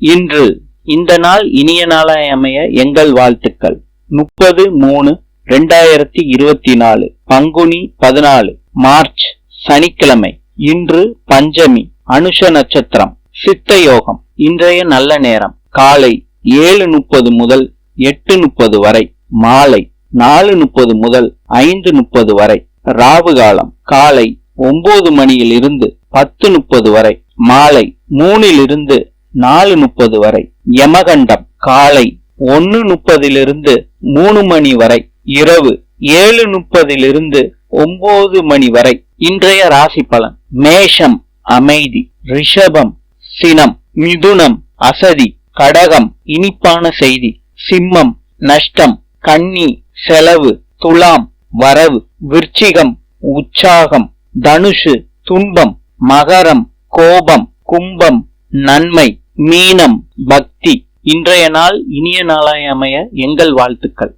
இன்று இந்த நாள் இனிய நாளாய் அமைய எங்கள் வாழ்த்துக்கள். முப்பது மூணு ரெண்டாயிரத்தி இருபத்தி நாலு பங்குனி பதினாலு மார்ச் சனிக்கிழமை. இன்று பஞ்சமி அனுஷ நட்சத்திரம் சித்த யோகம். இன்றைய நல்ல நேரம் காலை ஏழு முப்பது முதல் எட்டு முப்பது வரை. மாலை நாலு முப்பது முதல் ஐந்து முப்பது வரை. ராவு காலம் காலை ஒன்பது மணியிலிருந்து பத்து முப்பது வரை. மாலை மூணிலிருந்து நாலு முப்பது வரை. யமகண்டம் காலை ஒன்னு முப்பதிலிருந்து மூணு மணி வரை. இரவு ஏழு முப்பதிலிருந்து ஒன்பது மணி வரை. இன்றைய ராசி பலன் மேஷம் அமைதி ரிஷபம் சினம் மிதுனம் அசதி கடகம் இனிப்பான செய்தி சிம்மம் நஷ்டம் கன்னி செலவு துலாம் வரவு விருச்சிகம் உற்சாகம் தனுஷு துன்பம் மகரம் கோபம் கும்பம் நன்மை மீனம் பக்தி இன்றைய நாள் இனிய நாளாய் அமைய எங்கள் வாழ்த்துக்கள்.